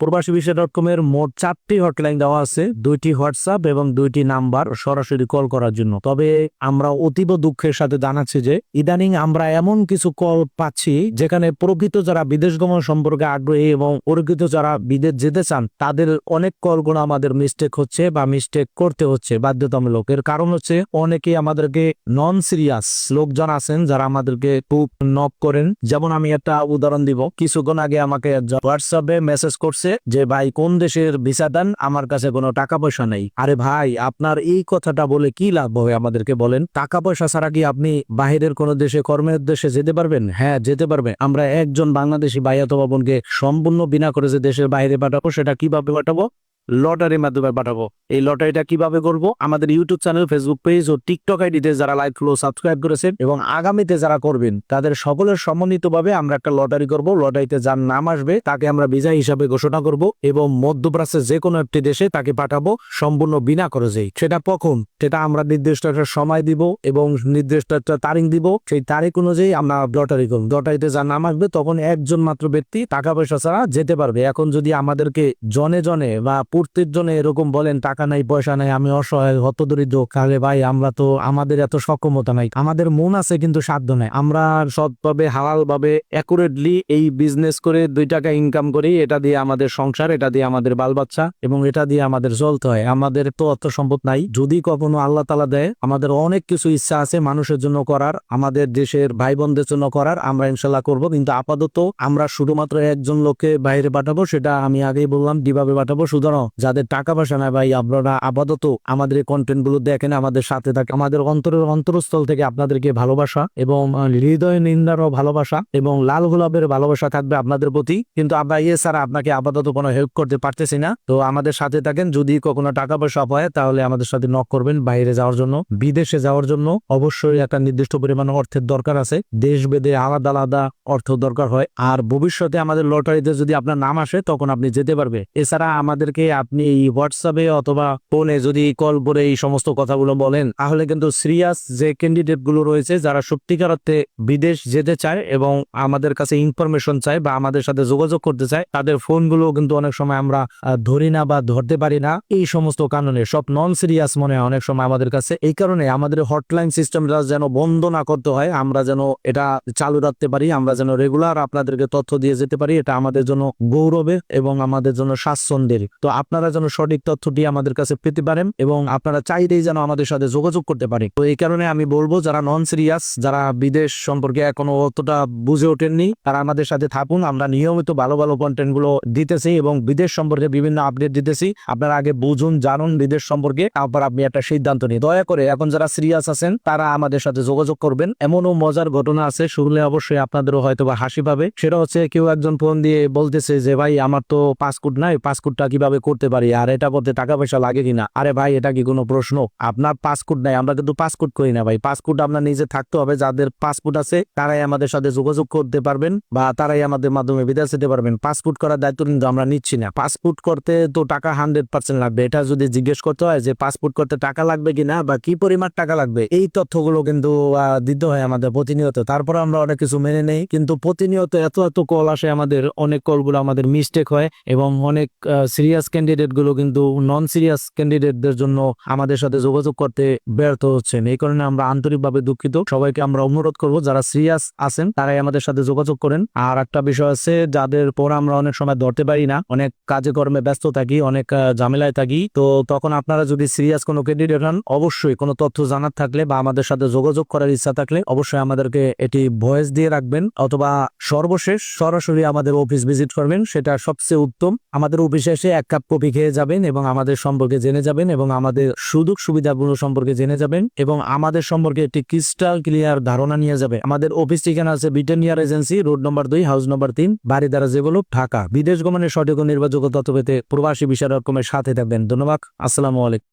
প্রবাসী visa dot com এর মোট চারটি হটলাইন দেওয়া আছে, দুইটি হোয়াটসঅ্যাপ এবং দুইটি নাম্বার সরাসরি কল করার জন্য। তবে আমরা অতীব দুঃখের সাথে জানাচ্ছি যে, ইদানিং আমরা এমন কিছু কল পাচ্ছি যেখানে প্রকৃত যারা বিদেশ গমন সম্পর্কে আগ্রহী এবং প্রকৃত যারা বিদেশ যেতে চান, তাদের অনেক কলগুলো আমাদের মিস্টেক হচ্ছে বা মিস্টেক করতে হচ্ছে বাধ্যতামূলক। এর কারণ হচ্ছে অনেকেই আমাদেরকে নন সিরিয়াস লোকজন আছেন যারা আমাদেরকে খুব নক করেন। যেমন আমি একটা উদাহরণ দিব, কিছুক্ষণ আগে আমাকে হোয়াটসঅ্যাপে মেসেজ করছে যে, ভাই, কোন দেশের ভিসা দেন? আমার কাছে কোনো টাকা পয়সা নেই। আরে ভাই, আপনার এই কথাটা বলে কি লাভ হবে আমাদেরকে বলেন? টাকা পয়সা ছাড়া কি আপনি বাহিরের কোনো দেশে, কর্মের দেশে যেতে পারবেন? হ্যাঁ যেতে পারবে। আমরা একজন বাংলাদেশি ভাই অথবা বোনকে সম্পূর্ণ বিনা করে যে দেশের বাইরে পাঠাবো, সেটা কীভাবে পাঠাবো? লটারির মাধ্যমে পাঠাবো। এই লটারিটা কীভাবে করব? আমাদের ইউটিউব চ্যানেল ফেসবুক পেজ ও টিকটক আইডিতে যারা লাইক ফলো সাবস্ক্রাইব করেছেন এবং আগামীতে যারা করবেন, তাদের সকলের সমন্বিতভাবে আমরা একটা লটারি করব। লটারিতে যার নাম আসবে, তাকে আমরা বিজয় হিসাবে ঘোষণা করব এবং মধ্যপ্রাচ্যের যে কোনো একটি দেশে তাকে পাঠাবো সম্পূর্ণ বিনা খরচেই। সেটা কখন? সেটা আমরা নির্দিষ্ট একটা সময় দিব এবং নির্দিষ্ট একটা তারিখ দিব। সেই তারিখ অনুযায়ী আমরা লটারি করব। লটারিতে যার নাম আসবে, তখন একজন মাত্র ব্যক্তি টাকা পয়সা ছাড়া যেতে পারবে। এখন যদি আমাদেরকে জনে জনে বা প্রত্যেক জনে এরকম বলেন, টাকা নাই, পয়সা নাই, আমি অসহায়, হতদরিদ্র কালে ভাই, আমরা তো, আমাদের এত সক্ষমতা নাই। আমাদের মন আছে কিন্তু সাধ্য নাই। আমরা সৎভাবে হালাল ভাবে অ্যাকুরেটলি এই বিজনেস করে দুই টাকা ইনকাম করি, এটা দিয়ে আমাদের সংসার, এটা দিয়ে আমাদের বাল বাচ্চা এবং এটা দিয়ে আমাদের চলতে হয়। আমাদের তো অর্থ সম্পদ নাই। যদি কখনো আল্লাহ তালা দেয়, আমাদের অনেক কিছু ইচ্ছা আছে মানুষের জন্য করার, আমাদের দেশের ভাই বোনদের জন্য করার, আমরা ইনশাল্লাহ করব। কিন্তু আপাতত আমরা শুধুমাত্র একজন লোককে বাইরে পাঠাবো, সেটা আমি আগেই বললাম কীভাবে পাঠাবো। সুতরাং যাদের টাকা পয়সা নাই ভাই, আপনারা আপাতত আমাদের কন্টেন্টগুলো দেখেন, আমাদের সাথে থাকে আমাদের অন্তরের অন্তরস্থল থেকে আপনাদেরকে ভালোবাসা এবং হৃদয় নিন্দারও ভালোবাসা এবং লাল গোলাপের ভালোবাসা থাকবে আপনাদের প্রতি। কিন্তু আমরা ইয়ে ছাড়া আপনাকে আপাতত কোনো হেল্প করতে পারতেছি না। তো আমাদের সাথে থাকেন। যদি কখনো টাকা পয়সা হয়, তাহলে আমাদের সাথে নক করবেন বাইরে যাওয়ার জন্য, বিদেশে যাওয়ার জন্য। অবশ্যই একটা নির্দিষ্ট পরিমাণ অর্থের দরকার আছে। দেশ বেদে আলাদা আলাদা অর্থ দরকার হয়। আর ভবিষ্যতে আমাদের লটারিতে যদি আপনার নাম আসে, তখন আপনি যেতে পারবে। এছাড়া আমাদেরকে আপনি হোয়াটসঅ্যাপে অথবা ফোনে যদি কল করে এই সমস্ত কথাগুলো বলেন, তাহলে কিন্তু সিরিয়াস যে ক্যান্ডিডেটগুলো রয়েছে, যারা সত্যিকার অর্থে বিদেশ যেতে চায় এবং আমাদের কাছে ইনফরমেশন চায় বা আমাদের সাথে যোগাযোগ করতে চায়, তাদের ফোনগুলো কিন্তু অনেক সময় আমরা ধরি না বা ধরতে পারি না। এই সমস্ত কারণে সব নন সিরিয়াস মনে হয় অনেক সময় আমাদের কাছে। এই কারণে আমাদের হটলাইন সিস্টেমটা যেন বন্ধ না করতে হয়, আমরা যেন এটা চালু রাখতে পারি, আমরা যেন রেগুলার আপনাদেরকে তথ্য দিয়ে যেতে পারি, এটা আমাদের জন্য গৌরবে এবং আমাদের জন্য স্বাচ্ছন্দ্যের। তো আপনারা যেন সঠিক তথ্যটি আমাদের কাছে পেতে পারেন এবং আপনারা চাইলেই যেন আমাদের সাথে যোগাযোগ করতে পারেন। তো এই কারণে আমি বলব, যারা নন সিরিয়াস যারা বিদেশ সম্পর্কে এখনও অতটা বুঝে ওঠেননি, তারা আমাদের সাথে থাকুন। আমরা নিয়মিত ভালো ভালো কন্টেন্টগুলো দিতেছি এবং বিদেশ সম্পর্কে বিভিন্ন আপডেট দিতেছি। আপনারা আগে বুঝুন, জানুন বিদেশ সম্পর্কে, তারপর আপনি একটা সিদ্ধান্ত নিন। দয়া করে এখন যারা সিরিয়াস আছেন, তারা আমাদের সাথে যোগাযোগ করবেন। এমনও মজার ঘটনা আছে, শুনলে অবশ্যই আপনাদেরও হয়তো বা হাসি পাবে। সেটা হচ্ছে কেউ একজন ফোন দিয়ে বলতেছে যে, ভাই, আমার তো পাসপোর্ট নাই পাসপোর্টটা কীভাবে করতে পারি, আর এটা করতে টাকা পয়সা লাগে কিনা? আরে ভাই, এটা কি কোনো প্রশ্ন? আপনার পাসপোর্ট নাই, আমরা কিন্তু পাসপোর্ট করি না ভাই। পাসপোর্ট আপনার নিজে থাকতে হবে, যাদের পাসপোর্ট আছে, তারাই আমাদের সাথে যোগাযোগ করতে পারবেন বা তারাই আমাদের মাধ্যমে বিদেশ যেতে পারবেন। পাসপোর্ট করার দায়িত্ব কিন্তু আমরা নিচ্ছি না। পাসপোর্ট করতে তো টাকা হান্ড্রেড পার্সেন্ট লাগবে। এটা যদি জিজ্ঞেস করতে হয় যে পাসপোর্ট করতে টাকা লাগবে কিনা বা কি পরিমাণ টাকা লাগবে, এই তথ্যগুলো কিন্তু দিতে হয় আমাদের প্রতিনিয়ত। তারপর আমরা অনেক কিছু মেনে নেই, কিন্তু প্রতিনিয়ত এত এত কল আসে আমাদের, অনেক কলগুলো আমাদের মিস্টেক হয় এবং অনেক সিরিয়াস ক্যান্ডিডেটগুলো কিন্তু নন সিরিয়াস ক্যান্ডিডেটদের জন্য আমাদের সাথে যোগাযোগ করতে ব্যর্থ হচ্ছেন। এই কারণে আমরা আন্তরিকভাবে দুঃখিত। সবাইকে আমরা অনুরোধ করব, যারা সিরিয়াস আছেন, তারাই আমাদের সাথে যোগাযোগ করেন। আর একটা বিষয় আছে, যাদের পর আমরা অনেক সময় ধরতে পারি না, অনেক কাজে কর্মে ব্যস্ত থাকি, অনেক ঝামেলায় থাকি, তো তখন আপনারা যদি সিরিয়াস কোনো ক্যান্ডিডেট হন, অবশ্যই কোনো তথ্য জানার থাকলে বা আমাদের সাথে যোগাযোগ করার ইচ্ছা থাকলে অবশ্যই আমাদেরকে এটি ভয়েস দিয়ে রাখবেন, অথবা সর্বশেষ সরাসরি আমাদের অফিস ভিজিট করবেন, সেটা সবচেয়ে উত্তম। আমাদের অফিসে এসে এক কাপ কফি খেয়ে যাবেন এবং আমাদের সম্পর্কে জেনে যাবেন এবং আমাদের সুযোগ সুবিধাগুলো সম্পর্কে জেনে যাবেন এবং আমাদের সম্পর্কে একটি ক্রিস্টাল ক্লিয়ার ধারণা নিয়ে যাবে। আমাদের অফিস ঠিকানা আছে ব্রিটেনিয়ার এজেন্সি রোড নম্বর দুই হাউস নম্বর তিন বাড়ি দ্বারা যেগুলো ঢাকা। বিদেশ গমনের সঠিক নির্বাচক তথ্য পেতে প্রবাসী বিষয় রকমের সাথে থাকবেন। ধন্যবাদ। আসসালামু আলাইকুম।